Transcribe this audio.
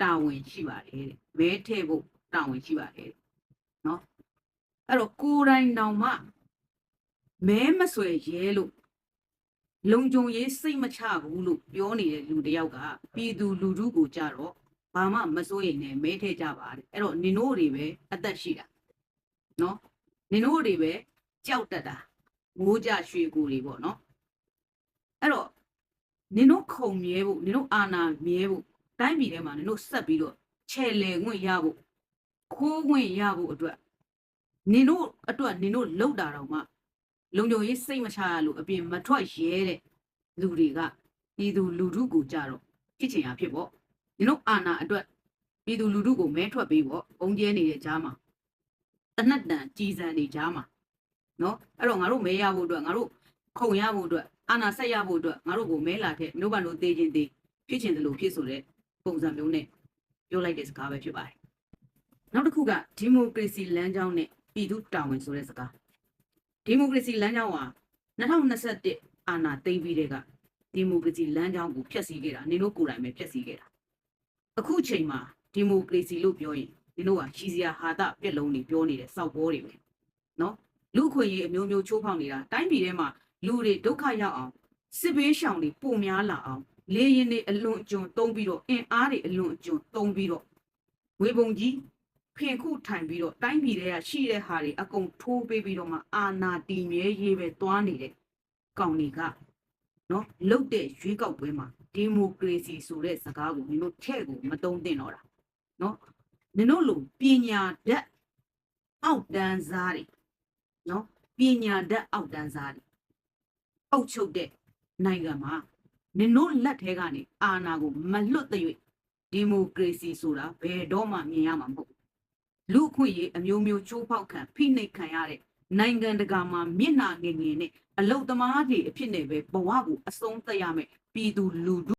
တာဝန်ရှိပါတယ်တဲ့မဲထည့်ဖို့တာဝန်ရှိပါတယ်တဲ့နော်အဲ့တော့ကိုယ်တိုင်တောင်မှမဲမဆွဲရဲလို့လုံကြုံရေးစိတ်မချဘူးလို့ပြောနေတဲ့လူတစ်ယောက်ကပြည်သူလူထုကိုကြတော့ဘာမှမစိုးရိမ်နဲ့မဲထည့်ကြပါတယ်အဲ့တော့နင်တို့တွေပဲအသက်ရှိတာနော်နင်တို့တွေပဲကြောက်တတ်တာမိုးကြရွှေကိုတွေပေါ့နော်အဲ့တော့နင်တို့ခုံမြဲဖို့နင်တို့အာနာမြဲဖို့ တိုင်းပြည်ထဲမှာနင်တို့ဆက်ပြီးတော့ခြေလေခွင့်ရဖို့ခိုးခွင့်ရဖို့အတွက်နင်တို့အတွက်နင်တို့လောက်တာတော့မှလုံခြုံရေးစိတ်မချရလို့အပြင်မထွက်ရဲတဲ့လူတွေကပြည်သူလူထုကိုကြတော့ဖြစ်ချင်ရဖြစ်ပေါ့နင်တို့အာနာအတွက်ပြည်သူလူထုကိုမဲထွက်ပေးပေါ့အုံကျဲနေတဲ့ကြားမှာတနတ်တန်ကြည်စံနေကြားမှာနော်အဲ့တော့ငါတို့မဲရဖို့အတွက်ငါတို့ခုံရဖို့အတွက်အာနာဆက်ရဖို့အတွက်ငါတို့ကိုမဲလာတဲ့မျိုးဘာလို့သေးချင်းသေးဖြစ်ချင်တယ်လို့ဖြစ်ဆိုတဲ့ ပုံစံမျိုးနဲ့ပြောလိုက်တဲ့စကားပဲဖြစ်ပါတယ်နောက်တစ်ခုကဒီမိုကရေစီလမ်းကြောင်းနဲ့ပြည်သူတာဝန်ဆိုတဲ့စကားဒီမိုကရေစီလမ်းကြောင်းဟာ2021အာဏာသိမ်းပြီးတဲ့ကဒီမိုကရေစီလမ်းကြောင်းကိုဖျက်ဆီးခဲ့တာနင်တို့ကိုယ်တိုင်ပဲဖျက်ဆီးခဲ့တာအခုချိန်မှာဒီမိုကရေစီလို့ပြောရင်နင်တို့ကရှီစရာဟာတာပြက်လုံးတွေပြောနေတဲ့စောက်ဘောတွေပဲနော်လူအခွင့်အရေးအမျိုးမျိုးချိုးဖောက်နေတာတိုင်းပြည်ထဲမှာလူတွေဒုက္ခရောက်အောင်စစ်ဘေးရှောင်တွေပုံများလာအောင် လေရင်တွေအလွန်အကျွံတုံးပြီးတော့အင်အားတွေအလွန်အကျွံတုံးပြီးတော့ဝေပုံကြီးဖင်ခုထိုင်ပြီးတော့တိုင်းပြည်ထဲကရှိတဲ့ဟာတွေအကုန်ထိုးပေးပြီးတော့မှအာနာတီမြဲရေးပဲတွားနေတဲ့ကောင်တွေကနော်လုတ်တဲ့ရွေးကောက်ပွဲမှာဒီမိုကရေစီဆိုတဲ့စကားကိုနင်တို့ထဲ့ကိုမတုံးသင့်တော့တာနော်နင်တို့လိုပညာတတ်အောက်တန်းစားတွေနော်ပညာတတ်အောက်တန်းစားတွေအုပ်ချုပ်တဲ့နိုင်ငံမှာ နင်တို့လက်ထဲကနေအာဏာကိုမလွတ်တဲ့ဒီမိုကရေစီဆိုတာဘယ်တော့မှမြင်ရမှာမဟုတ်ဘူးလူအခွင့်အရေးအမျိုးမျိုးချိုးဖောက်ခံဖိနှိပ်ခံရတဲ့နိုင်ငံတကာမှာမျက်နှာငယ်ငယ်နဲ့အလုတ်သမားတွေအဖြစ်နဲ့ပဲဘဝကိုအဆုံးသတ်ရမယ်ပြည်သူလူထု